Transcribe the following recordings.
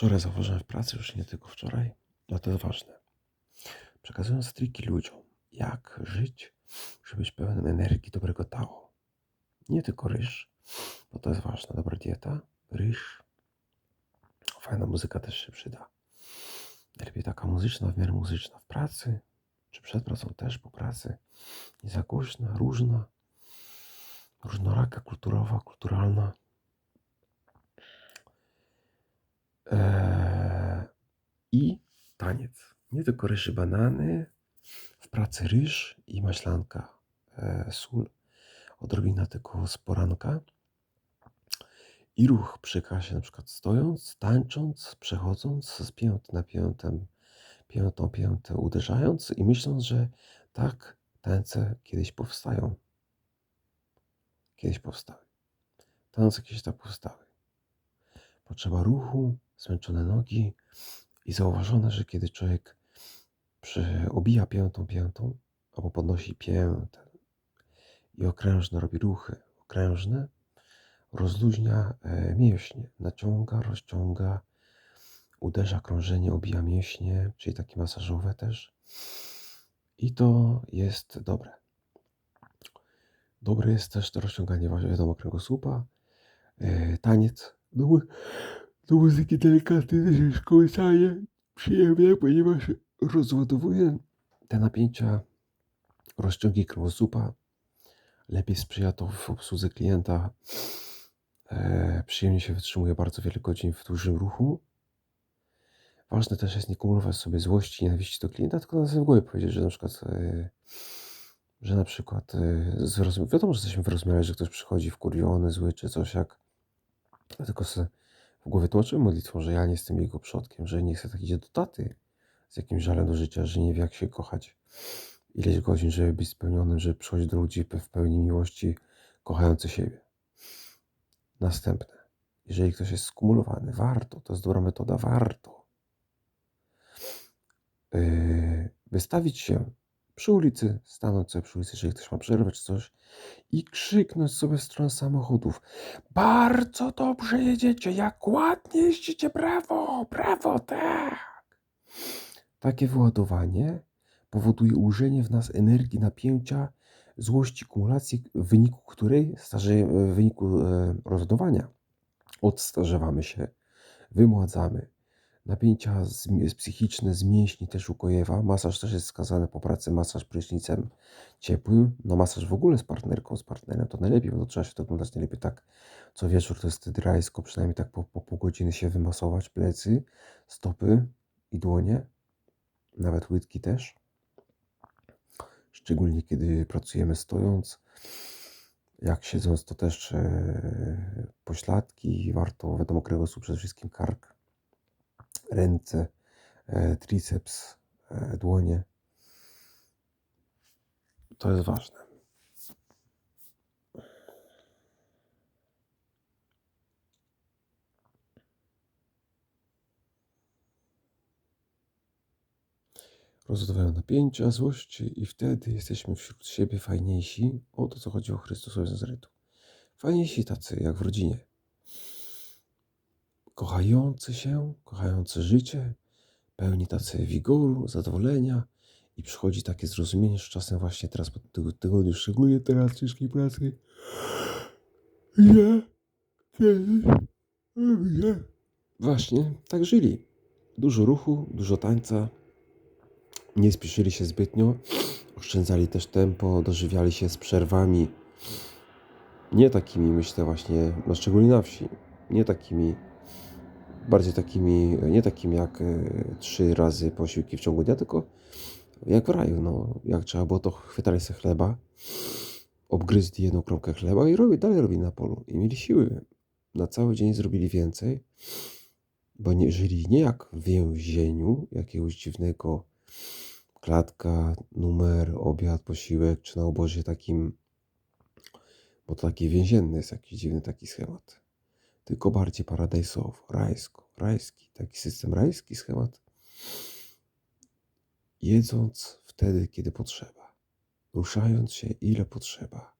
Wczoraj zauważyłem w pracy, już nie tylko wczoraj, no to jest ważne. Przekazując triki ludziom, jak żyć, żeby być pełnym energii, dobrego tao. Nie tylko ryż, bo to jest ważne. Dobra dieta, ryż, fajna muzyka też się przyda. Najlepiej taka muzyczna, w miarę muzyczna w pracy, czy przed pracą też, po pracy. Nie za głośna, różna, różnoraka, kulturowa, kulturalna. Eee, I taniec. Nie tylko ryż i banany, w pracy ryż i maślanka, e, sól, odrobina tylko z poranka. I ruch przy kasie, na przykład stojąc, tańcząc, przechodząc z pięt na piętę, piętą piętę uderzając i myśląc, że tak tańce kiedyś powstają. Kiedyś powstały. Tańce kiedyś tak powstały. Potrzeba ruchu, zmęczone nogi i zauważone, że kiedy człowiek obija piętą piętą albo podnosi piętę i okrężne robi ruchy okrężne, rozluźnia e, mięśnie, naciąga, rozciąga, uderza krążenie, obija mięśnie, czyli takie masażowe też. I to jest dobre. Dobre jest też to rozciąganie, wiadomo, kręgosłupa, e, taniec do, do muzyki delikatnej kołysanie przyjemne, ponieważ rozładowuje te napięcia, rozciągi kręgosłupa, lepiej sprzyja to w obsłudze klienta, e, przyjemnie się wytrzymuje bardzo wiele godzin w dużym ruchu. Ważne też jest nie kumulować sobie złości, nienawiści do klienta, tylko na sobie w głowie powiedzieć, że na przykład, e, że na przykład, e, wiadomo, że jesteśmy w rozmiarze, że ktoś przychodzi wkurwiony, zły czy coś jak, tylko sobie w głowie tłumaczymy modlitwą, że ja nie jestem jego przodkiem, że nie chcę tak idzie do taty z jakimś żalem do życia, że nie wie jak się kochać, ileś godzin, żeby być spełnionym, żeby przychodzić do ludzi w pełni miłości, kochający siebie. Następne. Jeżeli ktoś jest skumulowany, warto, to jest dobra metoda, warto yy, wystawić się przy ulicy, stanąć sobie przy ulicy, jeżeli ktoś ma przerwę czy coś i krzyknąć sobie w stronę samochodów. Bardzo dobrze jedziecie, jak ładnie jeździcie, brawo, brawo, tak. Takie wyładowanie powoduje ułożenie w nas energii napięcia, złości, kumulacji, w wyniku której starzeje, w wyniku e, rozładowania odstarzewamy się, wymładzamy. Napięcia zmi- psychiczne z mięśni też ukojewa. Masaż też jest wskazany po pracy, masaż prysznicem ciepłym. No masaż w ogóle z partnerką, z partnerem to najlepiej, bo to trzeba się to oglądać najlepiej tak co wieczór, to jest wtedy przynajmniej tak po, po pół godziny się wymasować plecy, stopy i dłonie, nawet łydki też. Szczególnie kiedy pracujemy stojąc. Jak siedząc, to też e, pośladki, warto, wiadomo, kręgosłup, przede wszystkim kark, ręce, e, triceps, e, dłonie. To jest ważne. Rozładowają napięcia, złości i wtedy jesteśmy wśród siebie fajniejsi. O to, co chodzi o Chrystusa z Nazaretu. Fajniejsi tacy, jak w rodzinie. Kochający się, kochający życie, pełni tacy wigoru, zadowolenia i przychodzi takie zrozumienie, że czasem właśnie teraz po tygodniu, szczególnie teraz ciężkiej pracy, że kiedyś, właśnie tak żyli. Dużo ruchu, dużo tańca, nie spieszyli się zbytnio, oszczędzali też tempo, dożywiali się z przerwami, nie takimi, myślę właśnie, no szczególnie na wsi, nie takimi, bardziej takimi, nie takimi jak e, trzy razy posiłki w ciągu dnia, tylko jak w raju, no, jak trzeba było, to chwytali sobie chleba, obgryzli jedną kromkę chleba i robi, dalej robili na polu i mieli siły. Na cały dzień zrobili więcej, bo nie żyli nie jak w więzieniu jakiegoś dziwnego klatka, numer, obiad, posiłek, czy na obozie takim, bo to taki więzienny jest jakiś dziwny taki schemat. Tylko bardziej paradajsowo, rajsko, rajski, taki system rajski schemat. Jedząc wtedy, kiedy potrzeba. Ruszając się, ile potrzeba.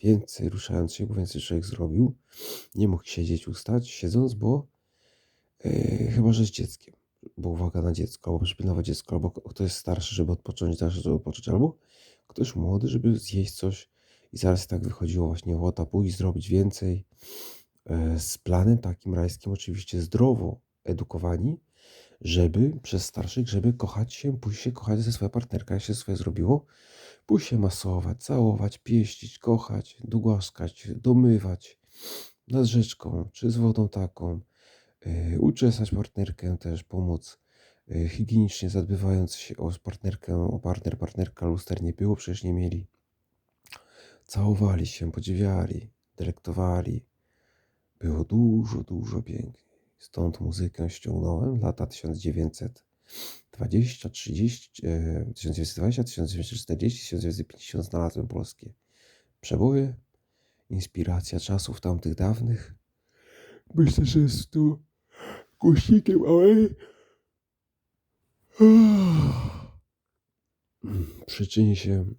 Więcej ruszając się, bo więcej człowiek zrobił. Nie mógł siedzieć, ustać, siedząc, bo Yy, chyba, że z dzieckiem, bo uwaga na dziecko, albo przypilnować dziecko, albo ktoś starszy, żeby odpocząć, starszy, żeby odpocząć, albo ktoś młody, żeby zjeść coś i zaraz tak wychodziło właśnie ochota pójść, zrobić więcej, z planem takim rajskim, oczywiście zdrowo edukowani, żeby przez starszych, żeby kochać się, pójść się kochać ze swoją partnerką, jak się swoje zrobiło, pójść się masować, całować, pieścić, kochać, dogłaskać, domywać nad rzeczką, czy z wodą taką, yy, uczesać partnerkę też, pomóc yy, higienicznie zadbywając się o partnerkę, o partner, partnerka luster nie było, przecież nie mieli. Całowali się, podziwiali, delektowali. Było dużo, dużo pięknie. Stąd muzykę ściągnąłem lata 1920, 30, 1920, 1940, 1950 znalazłem polskie przeboje. Inspiracja czasów tamtych dawnych. Myślę, że jest tu głośnikiem, ale przyczyni się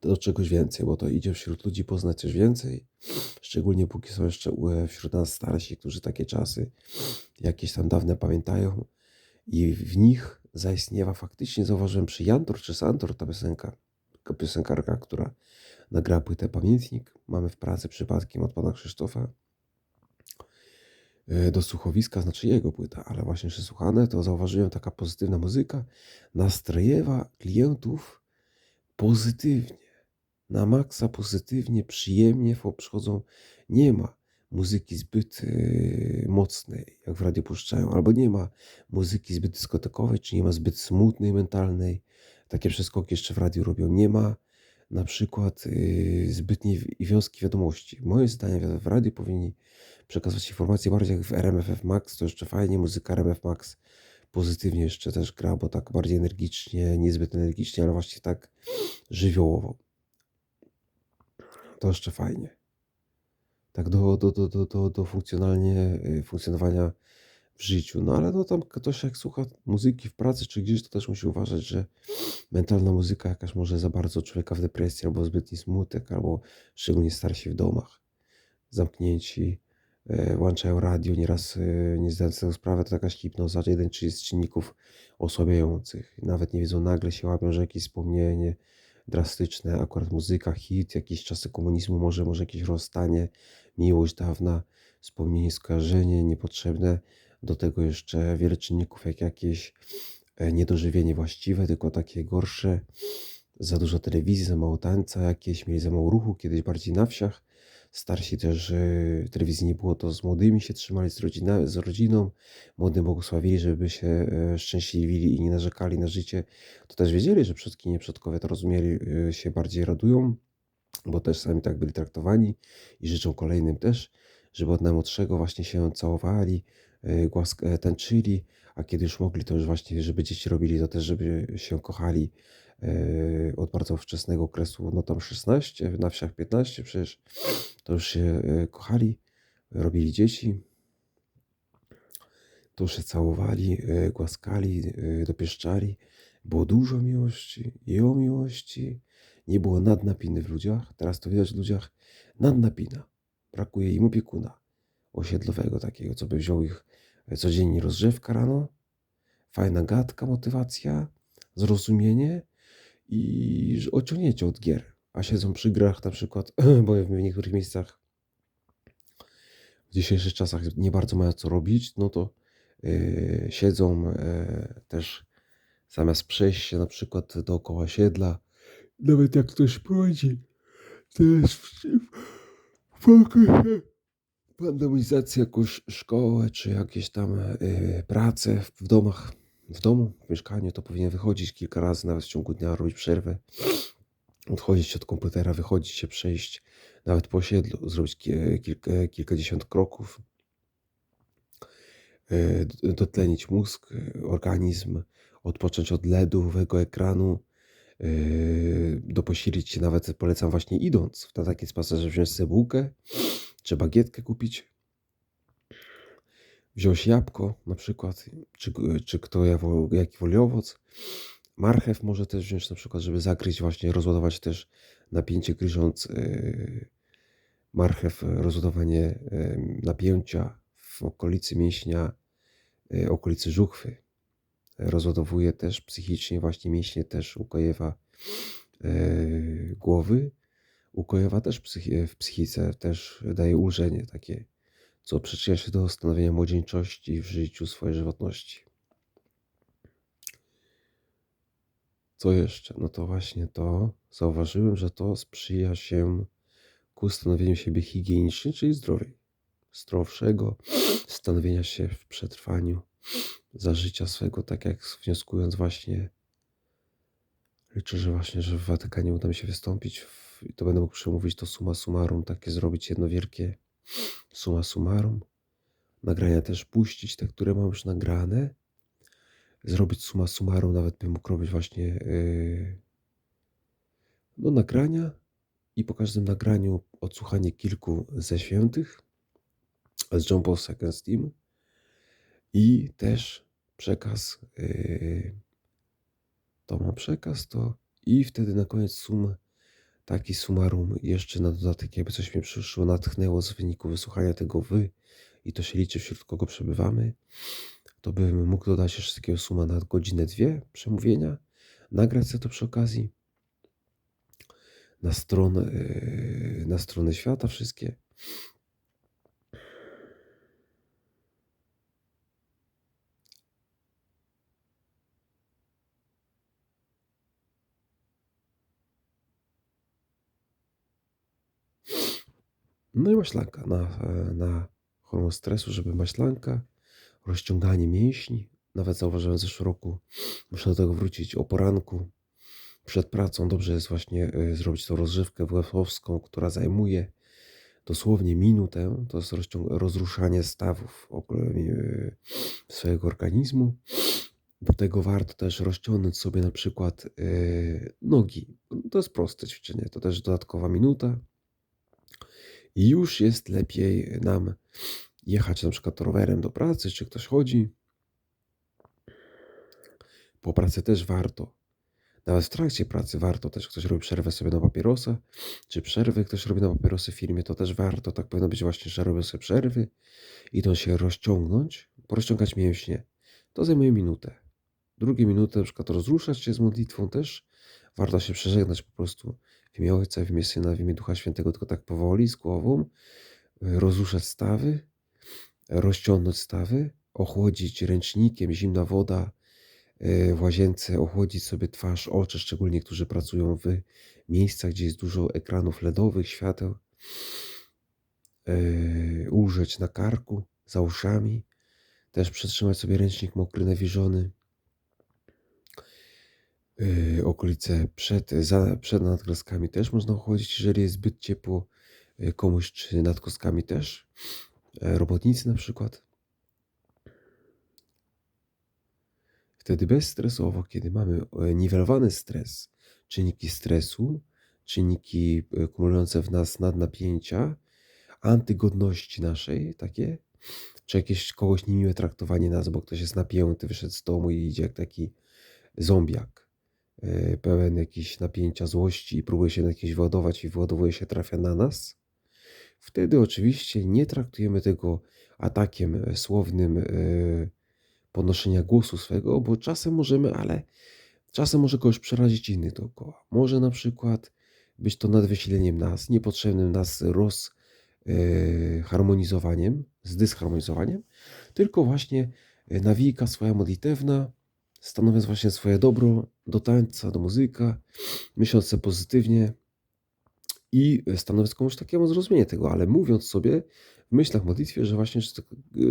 do czegoś więcej, bo to idzie wśród ludzi poznać coś więcej, szczególnie póki są jeszcze wśród nas starsi, którzy takie czasy jakieś tam dawne pamiętają. I w nich zaistniewa faktycznie, zauważyłem przy Jantor czy Santor ta piosenka, piosenkarka, która nagrała płytę Pamiętnik, mamy w pracy przypadkiem od pana Krzysztofa, e, do słuchowiska, znaczy jego płyta, ale właśnie przesłuchane, to zauważyłem taka pozytywna muzyka, nastrojewa klientów pozytywnie na maksa pozytywnie, przyjemnie przychodzą. Nie ma muzyki zbyt yy, mocnej, jak w radiu puszczają, albo nie ma muzyki zbyt dyskotekowej, czy nie ma zbyt smutnej, mentalnej. Takie przeskoki jeszcze w radiu robią. Nie ma na przykład yy, zbytniej wiązki wiadomości. Moje zdanie w radiu powinni przekazywać informacje bardziej jak w RMFF Max, to jeszcze fajnie, muzyka RMF Max pozytywnie jeszcze też gra, bo tak bardziej energicznie, niezbyt energicznie, ale właśnie tak żywiołowo to jeszcze fajnie. Tak do, do, do, do, do, do funkcjonalnie y, funkcjonowania w życiu. No ale no tam ktoś jak słucha muzyki w pracy czy gdzieś, to też musi uważać, że mentalna muzyka jakaś może za bardzo człowieka w depresji, albo zbytni smutek, albo szczególnie starsi w domach, zamknięci, e, włączają radio, nieraz e, nie zdając sobie sprawy, to jakaś hipnoza, jeden czy z czynników osłabiających. Nawet nie wiedzą, nagle się łapią, że jakieś wspomnienie, drastyczne, akurat muzyka, hit, jakieś czasy komunizmu, może, może jakieś rozstanie, miłość dawna, wspomnienie, skojarzenie niepotrzebne, do tego jeszcze wiele czynników, jak jakieś e, niedożywienie właściwe, tylko takie gorsze, za dużo telewizji, za mało tańca jakieś, mieli za mało ruchu, kiedyś bardziej na wsiach, Starsi też telewizji nie było, to z młodymi się trzymali, z, rodzina, z rodziną. Młodym błogosławili, żeby się e, szczęśliwili i nie narzekali na życie. To też wiedzieli, że przodki nie przodkowie to rozumieli, e, się bardziej radują, bo też sami tak byli traktowani i życzą kolejnym też, żeby od najmłodszego właśnie się całowali, e, tańczyli, a kiedy już mogli, to już właśnie, żeby dzieci robili to też, żeby się kochali, od bardzo wczesnego okresu, no tam 16, na wsiach 15 przecież, to już się e, kochali, robili dzieci, to już się całowali, e, głaskali, dopieszczali. Było dużo miłości i o miłości. Nie było nadnapiny w ludziach. Teraz to widać w ludziach nadnapina. Brakuje im opiekuna osiedlowego takiego, co by wziął ich codziennie rozrzewka rano, fajna gadka, motywacja, zrozumienie i ociągnięcie od gier. A siedzą przy grach na przykład, bo w niektórych miejscach w dzisiejszych czasach nie bardzo mają co robić, no to yy, siedzą yy, też zamiast przejść się na przykład dookoła siedla, nawet jak ktoś prowadzi, teraz w, w fokusie randomizacja jakąś szkołę, czy jakieś tam yy, prace w domach w domu, w mieszkaniu, to powinien wychodzić kilka razy nawet w ciągu dnia, robić przerwę, odchodzić od komputera, wychodzić się, przejść nawet po osiedlu, zrobić kilka, kilkadziesiąt kroków, e, dotlenić mózg, organizm, odpocząć od LEDowego ekranu, e, doposilić się nawet polecam właśnie idąc na taki spacer, wziąć sobie czy bagietkę kupić, wziąć jabłko na przykład, czy, czy kto jaki woli owoc. Marchew może też wziąć na przykład, żeby zakryć właśnie, rozładować też napięcie, gryząc yy, marchew, rozładowanie yy, napięcia w okolicy mięśnia e, okolicy żuchwy. Rozładowuje też psychicznie właśnie mięśnie też ukojewa e, głowy. Ukojewa też w psychice, też daje ulżenie takie, co przyczynia się do stanowienia młodzieńczości w życiu swojej żywotności. Co jeszcze? No to właśnie to zauważyłem, że to sprzyja się ku stanowieniu siebie higienicznie, czyli zdrowiej. Zdrowszego stanowienia się w przetrwaniu za życia swego, tak jak wnioskując właśnie liczę, że właśnie, że w Watykanie uda mi się wystąpić w, i to będę mógł przemówić to summa summarum, takie zrobić jedno wielkie summa summarum. Nagrania też puścić, te, które mam już nagrane. Zrobić summa summarum, nawet bym mógł robić właśnie yy, no, nagrania i po każdym nagraniu odsłuchanie kilku ze świętych z John Paul II Steam i też przekaz yy, to ma przekaz to i wtedy na koniec sum taki sumarum jeszcze na dodatek jakby coś mi przyszło natchnęło z wyniku wysłuchania tego wy i to się liczy wśród kogo przebywamy to bym mógł dodać jeszcze takiego suma na godzinę dwie przemówienia nagrać sobie to przy okazji na stronę, yy, na stronę świata wszystkie. No i maślanka na, na hormon stresu, żeby maślanka, rozciąganie mięśni. Nawet zauważyłem w zeszłym roku, muszę do tego wrócić o poranku, przed pracą dobrze jest właśnie y, zrobić tą rozżywkę włosowską, która zajmuje dosłownie minutę. To jest rozruszanie stawów y, swojego organizmu. Do tego warto też rozciągnąć sobie na przykład nogi. To jest proste ćwiczenie, to też dodatkowa minuta. I już jest lepiej nam jechać na przykład rowerem do pracy, czy ktoś chodzi. Po pracy też warto nawet w trakcie pracy warto też, ktoś robi przerwę sobie na papierosa, czy przerwy ktoś robi na papierosy w firmie, to też warto, tak powinno być właśnie, że robią sobie przerwy, idą się rozciągnąć, porozciągać mięśnie. To zajmuje minutę. Drugie minuty na przykład rozruszać się z modlitwą też. Warto się przeżegnać po prostu w imię Ojca, w imię Syna, w imię Ducha Świętego, tylko tak powoli, z głową. Rozruszać stawy, rozciągnąć stawy, ochłodzić ręcznikiem, zimna woda, E, w łazience ochłodzić sobie twarz, oczy, szczególnie którzy pracują w miejscach, gdzie jest dużo ekranów LEDowych, świateł, e, ulżeć na karku, za uszami, też przytrzymać sobie ręcznik mokry, nawilżony, e, okolice przed, za, przed nadkostkami też można ochłodzić, jeżeli jest zbyt ciepło komuś, czy nad kostkami też, robotnicy na przykład. Wtedy bezstresowo, kiedy mamy e, niwelowany stres, czynniki stresu, czynniki e, kumulujące w nas nadnapięcia, antygodności naszej, takie, czy jakieś kogoś niemiłe traktowanie nas, bo ktoś jest napięty, wyszedł z domu i idzie jak taki zombiak, e, pełen jakichś napięcia, złości i próbuje się na jakieś wyładować i wyładowuje się, trafia na nas. Wtedy oczywiście nie traktujemy tego atakiem słownym, podnoszenia głosu swego, bo czasem możemy, ale czasem może kogoś przerazić inny dookoła. Może na przykład być to nadwysileniem nas, niepotrzebnym nas rozharmonizowaniem, zdysharmonizowaniem, tylko właśnie nawika swoja modlitewna, stanowiąc właśnie swoje dobro do tańca, do muzyka, myśląc sobie pozytywnie i stanowiąc komuś takiego zrozumienie tego, ale mówiąc sobie w myślach, modlitwie, że właśnie, że,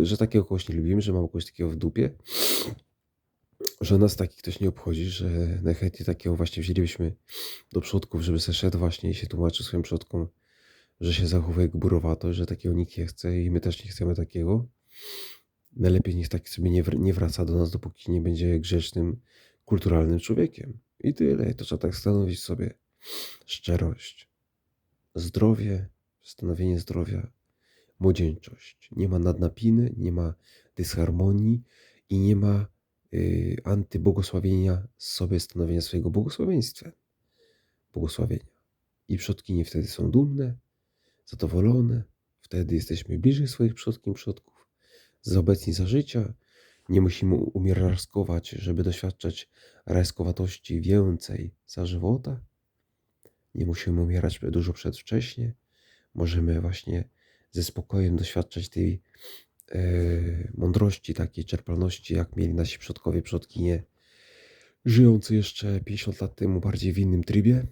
że takiego kogoś nie lubimy, że mamy kogoś takiego w dupie, że nas taki ktoś nie obchodzi, że najchętniej takiego właśnie wzięlibyśmy do przodków, żeby se szedł właśnie i się tłumaczył swoim przodkom, że się zachowuje gburowato, że takiego nikt nie chce i my też nie chcemy takiego. Najlepiej niech taki sobie nie, nie wraca do nas, dopóki nie będzie grzecznym, kulturalnym człowiekiem. I tyle. To trzeba tak stanowić sobie. Szczerość, zdrowie, stanowienie zdrowia, młodzieńczość. Nie ma nadnapiny, nie ma dysharmonii i nie ma y, antybłogosławienia sobie stanowienia swojego błogosławieństwa. Błogosławienia. I przodkinie wtedy są dumne, zadowolone. Wtedy jesteśmy bliżej swoich przodkin, przodków, zaobecni za życia Nie musimy umierarskować, żeby doświadczać rajskowatości więcej za żywota. Nie musimy umierać dużo przedwcześnie. Możemy właśnie ze spokojem doświadczać tej e, mądrości, takiej czerpalności, jak mieli nasi przodkowie, przodkinie, żyjący jeszcze 50 lat temu bardziej w innym trybie.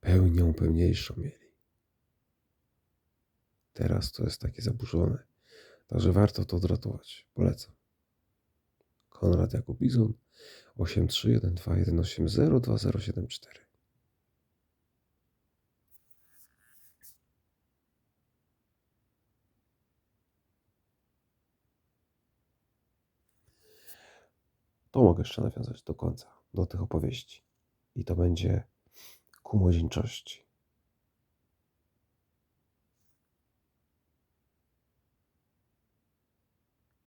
Pełnią pełniejszą mieli. Teraz to jest takie zaburzone. Także warto to odratować. Polecam. Konrad Jakub Bizon 83121802074 To mogę jeszcze nawiązać do końca, do tych opowieści. I to będzie ku młodzieńczości.